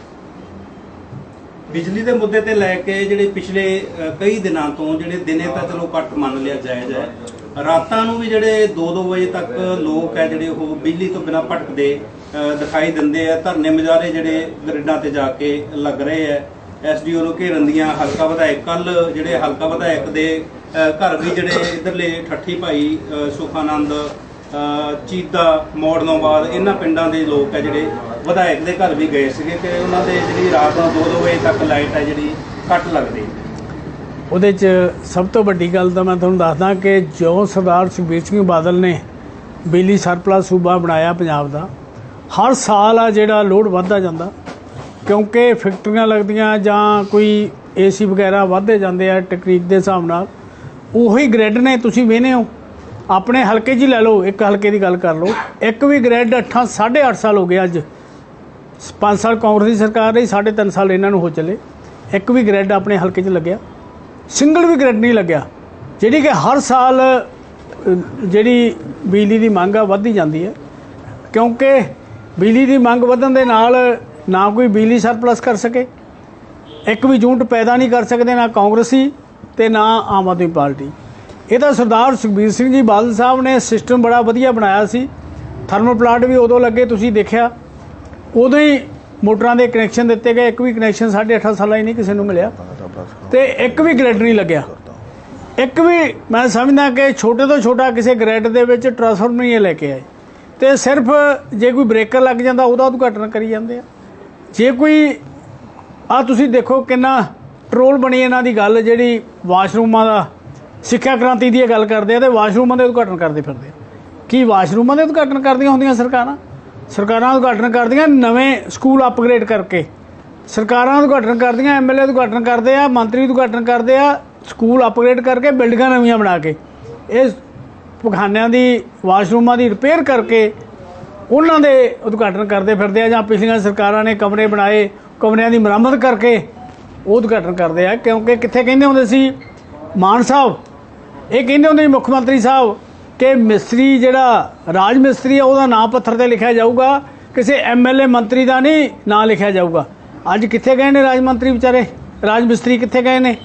ਬਿਜਲੀ ਦੇ ਮੁੱਦੇ ਤੇ ਲੈ ਕੇ ਜਿਹੜੇ ਪਿਛਲੇ ਕਈ ਦਿਨਾਂ ਤੋਂ ਜਿਹੜੇ ਦਿਨੇ ਤਾਂ ਚਲੋ ਕੱਟ ਮੰਨ ਲਿਆ ਜਾਇਜ਼ ਹੈ ਰਾਤਾਂ ਨੂੰ ਵੀ ਜਿਹੜੇ 2-2 ਵਜੇ ਤੱਕ ਲੋਕ ਹੈ ਜਿਹੜੇ ਉਹ ਬਿਜਲੀ ਤੋਂ ਬਿਨਾਂ ਭਟਕਦੇ ਦਿਖਾਈ ਦਿੰਦੇ ਆ, ਧਰਨੇ ਮੁਜ਼ਾਹਰੇ ਜਿਹੜੇ ਗ੍ਰਿਡਾਂ ਤੇ ਜਾ ਕੇ ਲੱਗ ਰਹੇ ਆ। ਐਸਡੀਓ ਨੂੰ ਘੇਰਨ ਦੀਆਂ ਹਲਕਾ ਵਿਧਾਇਕ ਕੱਲ ਜਿਹੜੇ ਹਲਕਾ ਵਿਧਾਇਕ ਦੇ ਘਰ ਵੀ ਜਿਹੜੇ ਇਧਰਲੇ ਠੱਠੀ ਭਾਈ ਸੁਖਾਨੰਦ ਚੀਦਾ ਚੀਤਾ ਮੋੜਨੋਂ ਬਾਅਦ ਇਹਨਾਂ ਪਿੰਡਾਂ ਦੇ ਲੋਕ ਹੈ ਜਿਹੜੇ ਵਿਧਾਇਕ ਦੇ ਘਰ ਵੀ ਗਏ ਸੀਗੇ ਕਿ ਉਹਨਾਂ ਦੇ ਜਿਹੜੀ ਰਾਤ ਨੂੰ 2-2 ਵਜੇ ਤੱਕ ਲਾਈਟ ਹੈ ਜਿਹੜੀ ਕੱਟ ਲੱਗਦੀ। ਉਹਦੇ 'ਚ ਸਭ ਤੋਂ ਵੱਡੀ ਗੱਲ ਤਾਂ ਮੈਂ ਤੁਹਾਨੂੰ ਦੱਸਦਾ ਕਿ ਜੋ ਸਰਦਾਰ ਸੁਖਬੀਰ ਸਿੰਘ ਬਾਦਲ ਨੇ ਬਿਜਲੀ ਸਰਪਲਸ ਸੂਬਾ ਬਣਾਇਆ ਪੰਜਾਬ ਦਾ, ਹਰ ਸਾਲ ਆ ਜਿਹੜਾ ਲੋਡ ਵੱਧਦਾ ਜਾਂਦਾ, ਕਿਉਂਕਿ ਫੈਕਟਰੀਆਂ ਲੱਗਦੀਆਂ ਜਾਂ ਕੋਈ ਏਸੀ ਵਗੈਰਾ ਵੱਧਦੇ ਜਾਂਦੇ ਆ ਟੈਕਨੀਕ ਦੇ ਹਿਸਾਬ ਨਾਲ, ਉਹੀ ਗ੍ਰਿਡ ਨੇ ਤੁਸੀਂ ਵੇਖਦੇ ਹੋ। ਆਪਣੇ ਹਲਕੇ 'ਚ ਹੀ ਲੈ ਲਓ, ਇੱਕ ਹਲਕੇ ਦੀ ਗੱਲ ਕਰ ਲਓ। ਇੱਕ ਵੀ ਗ੍ਰਿਡ 8 8.5 ਸਾਲ ਹੋ ਗਏ ਅੱਜ। 5 ਸਾਲ ਕਾਂਗਰਸ ਦੀ ਸਰਕਾਰ ਰਹੀ 3.5 ਸਾਲ ਇਹਨਾਂ ਨੂੰ ਹੋ ਚੱਲੇ। ਇੱਕ ਵੀ ਗ੍ਰਿਡ ਆਪਣੇ ਹਲਕੇ 'ਚ ਲੱਗਿਆ। ਸਿੰਗਲ ਵੀ ਕਰੰਟ ਨਹੀਂ ਲੱਗਿਆ। ਜਿਹੜੀ ਕਿ ਹਰ ਸਾਲ ਜਿਹੜੀ ਬਿਜਲੀ ਦੀ ਮੰਗ ਆ, ਵੱਧਦੀ ਜਾਂਦੀ ਹੈ। ਕਿਉਂਕਿ ਬਿਜਲੀ ਦੀ ਮੰਗ ਵਧਣ ਦੇ ਨਾਲ ਨਾ ਕੋਈ ਬਿਜਲੀ ਸਰਪਲਸ ਕਰ ਸਕੇ, ਇੱਕ ਵੀ ਯੂਨਿਟ ਪੈਦਾ ਨਹੀਂ ਕਰ ਸਕਦੇ, ਨਾ ਕਾਂਗਰਸੀ ਤੇ ਨਾ ਆਮ ਆਦਮੀ ਪਾਰਟੀ। ਇਹ ਤਾਂ ਸਰਦਾਰ ਸੁਖਬੀਰ ਸਿੰਘ ਜੀ ਬਾਦਲ ਸਾਹਿਬ ਨੇ ਸਿਸਟਮ ਬੜਾ ਵਧੀਆ ਬਣਾਇਆ ਸੀ। ਥਰਮਲ ਪਲਾਂਟ ਵੀ ਉਦੋਂ ਲੱਗੇ, ਤੁਸੀਂ ਦੇਖਿਆ। ਉਦੋਂ ਹੀ ਮੋਟਰਾਂ ਦੇ ਕਨੈਕਸ਼ਨ ਦਿੱਤੇ ਗਏ, ਇੱਕ ਵੀ ਕਨੈਕਸ਼ਨ 8.5 ਸਾਲਾਂ ਹੀ ਨਹੀਂ ਕਿਸੇ ਨੂੰ ਮਿਲਿਆ। ਤੇ ਇੱਕ ਵੀ ਗ੍ਰਿਡ ਨਹੀਂ ਲੱਗਿਆ। ਇੱਕ ਵੀ ਮੈਂ ਸਮਝਦਾ ਕਿ ਛੋਟੇ ਤੋਂ ਛੋਟਾ ਕਿਸੇ ਗ੍ਰਿਡ ਦੇ ਵਿੱਚ ਟਰਾਂਸਫਾਰਮਰ ਨਹੀਂ ਲੈ ਕੇ ਆਏ। ਤੇ ਸਿਰਫ ਜੇ ਕੋਈ ਬ੍ਰੇਕਰ ਲੱਗ ਜਾਂਦਾ, ਉਹਦਾ ਉਦਘਾਟਨ ਕਰੀ ਜਾਂਦੇ ਆ। ਜੇ ਕੋਈ ਆ ਤੁਸੀਂ ਦੇਖੋ ਕਿੰਨਾ ਟਰੋਲ ਬਣੀ ਇਹਨਾਂ ਦੀ ਗੱਲ, ਜਿਹੜੀ ਵਾਸ਼ਰੂਮਾਂ ਦਾ, ਸਿੱਖਿਆ ਕ੍ਰਾਂਤੀ ਦੀ ਗੱਲ ਕਰਦੇ ਆ ਤੇ ਵਾਸ਼ਰੂਮਾਂ ਦੇ ਉਦਘਾਟਨ ਕਰਦੇ ਫਿਰਦੇ ਕੀ ਵਾਸ਼ਰੂਮਾਂ ਦੇ ਉਦਘਾਟਨ ਕਰਦੀਆਂ ਹੁੰਦੀਆਂ ਸਰਕਾਰਾਂ? ਸਰਕਾਰਾਂ ਉਦਘਾਟਨ ਕਰਦੀਆਂ ਨਵੇਂ ਸਕੂਲ ਅਪਗ੍ਰੇਡ ਕਰਕੇ। ਸਰਕਾਰਾਂ ਉਦਘਾਟਨ ਕਰਦੀਆਂ ਐਮਐਲਏ ਉਦਘਾਟਨ ਕਰਦੇ ਆ, ਮੰਤਰੀ ਉਦਘਾਟਨ ਕਰਦੇ ਆ, ਸਕੂਲ ਅਪਗ੍ਰੇਡ ਕਰਕੇ ਬਿਲਡਿੰਗਾਂ ਨਵੀਆਂ ਬਣਾ ਕੇ। ਇਹ ਪਖਾਨਿਆਂ ਦੀ, ਵਾਸ਼ਰੂਮਾਂ ਦੀ ਰਿਪੇਅਰ ਕਰਕੇ ਉਹਨਾਂ ਦੇ ਉਦਘਾਟਨ ਕਰਦੇ ਫਿਰਦੇ ਆ ਜਾਂ ਪਿਛਲੀਆਂ ਸਰਕਾਰਾਂ ਨੇ ਕਮਰੇ ਬਣਾਏ, ਕਮਰਿਆਂ ਦੀ ਮੁਰੰਮਤ ਕਰਕੇ ਉਹ ਉਦਘਾਟਨ ਕਰਦੇ ਆ। ਕਿਉਂਕਿ ਕਿੱਥੇ ਕਹਿੰਦੇ ਹੁੰਦੇ ਸੀ, ਮਾਨ ਸਾਹਿਬ, ਇਹ ਕਹਿੰਦੇ ਹੁੰਦੇ ਸੀ ਮੁੱਖ ਮੰਤਰੀ ਸਾਹਿਬ ਕਿ ਮਿਸਤਰੀ ਜਿਹੜਾ ਰਾਜ ਮਿਸਤਰੀ ਆ, ਉਹਦਾ ਨਾਂ ਪੱਥਰ ਤੇ ਲਿਖਿਆ ਜਾਊਗਾ, ਕਿਸੇ ਐਮਐਲਏ ਮੰਤਰੀ ਦਾ ਨਹੀਂ ਨਾਂ ਲਿਖਿਆ ਜਾਊਗਾ। ਅੱਜ ਕਿੱਥੇ ਗਏ ਨੇ ਰਾਜ ਮੰਤਰੀ ਵਿਚਾਰੇ? ਰਾਜ ਮਿਸਤਰੀ ਕਿੱਥੇ ਗਏ ਨੇ?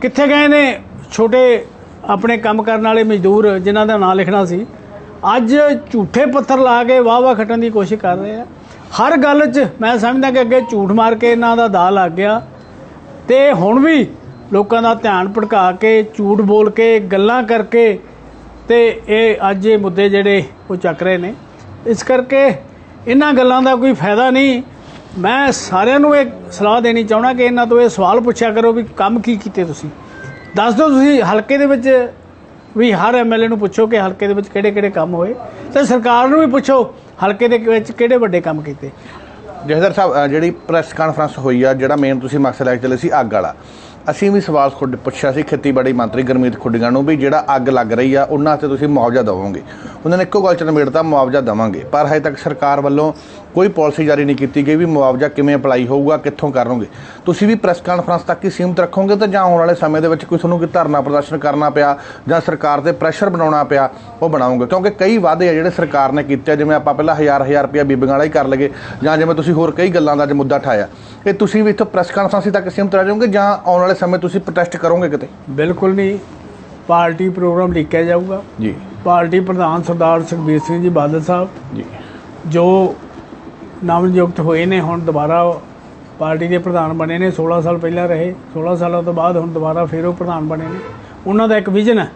ਕਿੱਥੇ ਗਏ ਨੇ? ਛੋਟੇ ਆਪਣੇ ਕੰਮ ਕਰਨ ਵਾਲੇ ਮਜ਼ਦੂਰ ਜਿਨ੍ਹਾਂ ਦਾ ਨਾਂ ਲਿਖਣਾ ਸੀ। ਅੱਜ ਝੂਠੇ ਪੱਥਰ ਲਾ ਕੇ ਵਾਹ ਵਾਹ ਖੱਟਣ ਦੀ ਕੋਸ਼ਿਸ਼ ਕਰ ਰਹੇ ਆ। ਹਰ ਗੱਲ 'ਚ ਮੈਂ ਸਮਝਦਾ ਕਿ ਅੱਗੇ ਝੂਠ ਮਾਰ ਕੇ ਇਹਨਾਂ ਦਾ ਦਾ ਲੱਗ ਗਿਆ। ਤੇ ਹੁਣ ਵੀ ਲੋਕਾਂ ਦਾ ਧਿਆਨ ਭਟਕਾ ਕੇ, ਝੂਠ ਬੋਲ ਕੇ, ਗੱਲਾਂ ਕਰਕੇ ਤੇ ਇਹ ਅੱਜ ਇਹ ਮੁੱਦੇ ਜਿਹੜੇ ਉਹ ਚੱਕ ਰਹੇ ਨੇ। ਇਸ ਕਰਕੇ ਇਹਨਾਂ ਗੱਲਾਂ ਦਾ ਕੋਈ ਫਾਇਦਾ ਨਹੀਂ। ਮੈਂ ਸਾਰਿਆਂ ਨੂੰ ਇਹ ਸਲਾਹ ਦੇਣੀ ਚਾਹਣਾ ਕਿ ਇਹਨਾਂ ਤੋਂ ਇਹ ਸਵਾਲ ਪੁੱਛਿਆ ਕਰੋ ਵੀ ਕੰਮ ਕੀ ਕੀਤੇ ਤੁਸੀਂ। ਦੱਸ ਦਿਓ ਤੁਸੀਂ ਹਲਕੇ ਦੇ ਵਿੱਚ ਵੀ ਹਰ ਐਮਐਲਏ ਨੂੰ ਪੁੱਛੋ ਕਿ ਹਲਕੇ ਦੇ ਵਿੱਚ ਕਿਹੜੇ ਕਿਹੜੇ ਕੰਮ ਹੋਏ। ਤੇ ਸਰਕਾਰ ਨੂੰ ਵੀ ਪੁੱਛੋ ਹਲਕੇ ਦੇ ਵਿੱਚ ਕਿਹੜੇ ਵੱਡੇ ਕੰਮ ਕੀਤੇ। ਜਹਦਰ ਸਾਹਿਬ ਜਿਹੜੀ ਪ੍ਰੈਸ ਕਾਨਫਰੰਸ ਹੋਈ ਆ, ਜਿਹੜਾ ਮੇਨ ਤੁਸੀਂ ਮਕਸਦ ਲੈ ਕੇ ਚੱਲੇ ਸੀ ਅੱਗ ਵਾਲਾ। ਅਸੀਂ ਵੀ ਸਵਾਲ ਖੁੱਡ ਪੁੱਛਿਆ ਸੀ, ਖੇਤੀਬਾੜੀ ਮੰਤਰੀ ਗੁਰਮੀਤ ਖੁੱਡੀਆਂ ਨੂੰ ਵੀ ਜਿਹੜਾ ਅੱਗ ਲੱਗ ਰਹੀ ਆ, ਉਹਨਾਂ ਤੇ ਤੁਸੀਂ ਮੁਆਵਜ਼ਾ ਦੇਵੋਗੇ। ਉਹਨਾਂ ਨੇ ਇੱਕੋ ਗੱਲ ਚ ਨਿਬੇੜਤਾ, ਮੁਆਵਜ਼ਾ ਦੇਵਾਂਗੇ। ਪਰ ਹਜੇ ਤੱਕ ਸਰਕਾਰ ਵੱਲੋਂ ਕੋਈ ਪਾਲਿਸੀ ਜਾਰੀ ਨਹੀਂ ਕੀਤੀ ਗਈ ਵੀ ਮੁਆਵਜ਼ਾ ਕਿਵੇਂ ਅਪਲਾਈ ਹੋਊਗਾ ਕਿੱਥੋਂ ਕਰੋਗੇ ਤੁਸੀਂ ਵੀ ਪ੍ਰੈਸ ਕਾਨਫਰੰਸ ਤੱਕ ਹੀ ਸੀਮਤ ਰੱਖੋਗੇ ਤਾਂ ਜਾਂ ਆਉਣ ਵਾਲੇ ਸਮੇਂ ਦੇ ਵਿੱਚ ਕੋਈ ਤੁਹਾਨੂੰ ਕੋਈ ਧਰਨਾ ਪ੍ਰਦਰਸ਼ਨ ਕਰਨਾ ਪਿਆ ਜਾਂ ਸਰਕਾਰ ਤੇ ਪ੍ਰੈਸ਼ਰ ਬਣਾਉਣਾ ਪਿਆ ਉਹ ਬਣਾਉਂਗੇ ਕਿਉਂਕਿ ਕਈ ਵਾਅਦੇ ਆ ਜਿਹੜੇ ਸਰਕਾਰ ਨੇ ਕੀਤੇ ਜਿਵੇਂ ਆਪਾਂ ਪਹਿਲਾਂ ਹਜ਼ਾਰ ਹਜ਼ਾਰ ਰੁਪਇਆ ਬੀਬੀਆਂ ਵਾਲਾ ਹੀ ਕਰ ਲਗੇ ਜਾਂ ਜਿਵੇਂ ਤੁਸੀਂ ਹੋਰ ਕਈ ਗੱਲਾਂ ਦਾ ਅੱਜ ਮੁੱਦਾ ਠਾਇਆ। ਇਹ ਤੁਸੀਂ ਵੀ ਇੱਥੋਂ ਪ੍ਰੈਸ ਕਾਨਫਰੰਸ ਤੱਕ ਸੀਮਤ ਰਹਿ ਜਾਓਗੇ ਜਾਂ ਆਉਣ ਵਾਲੇ ਸਮੇਂ ਤੁਸੀਂ ਪ੍ਰੋਟੈਸਟ ਕਰੋਗੇ ਕਿਤੇ? ਬਿਲਕੁਲ ਨਹੀਂ। ਪਾਰਟੀ ਪ੍ਰੋਗਰਾਮ ਲਿਖਿਆ ਜਾਊਗਾ। ਜੀ। ਪਾਰਟੀ ਪ੍ਰਧਾਨ ਸਰਦਾਰ ਸੁਖਬੀਰ ਸਿੰਘ ਜੀ ਬਾਦਲ ਸਾਹਿਬ ਜੀ। ਜੋ ਨਾਮਨਯੁਕਤ ਹੋਏ ਨੇ, ਹੁਣ ਦੁਬਾਰਾ ਪਾਰਟੀ ਦੇ ਪ੍ਰਧਾਨ ਬਣੇ ਨੇ 16 ਸਾਲ ਪਹਿਲਾਂ ਰਹੇ 16 ਸਾਲਾਂ ਤੋਂ ਬਾਅਦ ਹੁਣ ਦੁਬਾਰਾ ਫਿਰ ਉਹ ਪ੍ਰਧਾਨ ਬਣੇ ਨੇ। ਉਹਨਾਂ ਦਾ ਇੱਕ ਵਿਜ਼ਨ ਹੈ,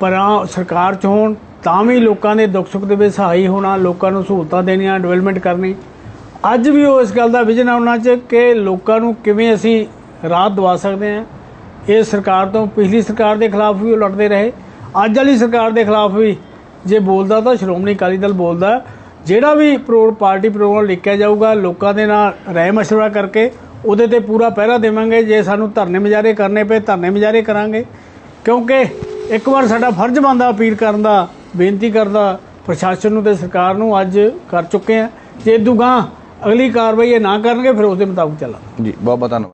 ਪਰ ਆ ਸਰਕਾਰ ਚ ਹੋਣ, ਤਾਂ ਵੀ ਲੋਕਾਂ ਦੇ ਦੁੱਖ ਸੁੱਖ ਦੇ ਵਿੱਚ ਸਹਾਈ ਹੋਣਾ, ਲੋਕਾਂ ਨੂੰ ਸਹੂਲਤਾਂ ਦੇਣੀਆਂ ਡਿਵੈਲਪਮੈਂਟ ਕਰਨੀ। ਅੱਜ ਵੀ ਉਹ ਇਸ ਗੱਲ ਦਾ ਵਿਜ਼ਨ ਆ ਉਹਨਾਂ 'ਚ ਕਿ ਲੋਕਾਂ ਨੂੰ ਕਿਵੇਂ ਅਸੀਂ ਰਾਹਤ ਦਵਾ ਸਕਦੇ ਹਾਂ। ਇਹ ਸਰਕਾਰ ਤੋਂ, ਪਿਛਲੀ ਸਰਕਾਰ ਦੇ ਖਿਲਾਫ ਵੀ ਉਹ ਲੜਦੇ ਰਹੇ। ਅੱਜ ਵਾਲੀ ਸਰਕਾਰ ਦੇ ਖਿਲਾਫ ਵੀ ਜੇ ਬੋਲਦਾ ਤਾਂ ਸ਼੍ਰੋਮਣੀ ਅਕਾਲੀ ਦਲ ਬੋਲਦਾ ਜਿਹੜਾ ਵੀ ਪ੍ਰੋ, ਪਾਰਟੀ ਪ੍ਰੋਗਰਾਮ ਲਿਖਿਆ ਜਾਊਗਾ, ਲੋਕਾਂ ਦੇ ਨਾਲ ਰਾਏ ਮਸ਼ਵਰਾ ਕਰਕੇ ਉਹਦੇ ਤੇ ਪੂਰਾ ਪਹਿਰਾ ਦੇਵਾਂਗੇ ਜੇ ਸਾਨੂੰ ਧਰਨੇ ਮੁਜ਼ਾਹਰੇ ਕਰਨੇ ਪਏ, ਧਰਨੇ ਮੁਜ਼ਾਹਰੇ ਕਰਾਂਗੇ। ਕਿਉਂਕਿ ਇੱਕ ਵਾਰ ਸਾਡਾ ਫਰਜ਼ ਬਣਦਾ ਅਪੀਲ ਕਰਨ ਦਾ, ਬੇਨਤੀ ਕਰਦਾ ਪ੍ਰਸ਼ਾਸਨ ਨੂੰ ਤੇ ਸਰਕਾਰ ਨੂੰ ਅੱਜ ਕਰ ਚੁੱਕੇ ਆ। ਜੇ ਦੁਗਾ ਅਗਲੀ ਕਾਰਵਾਈ ਇਹ ਨਾ ਕਰਨਗੇ, ਫਿਰ ਉਸ ਦੇ ਮੁਤਾਬਕ ਚੱਲਾਂਗੇ। ਜੀ ਬਹੁਤ ਬਹੁਤ ਧੰਨਵਾਦ।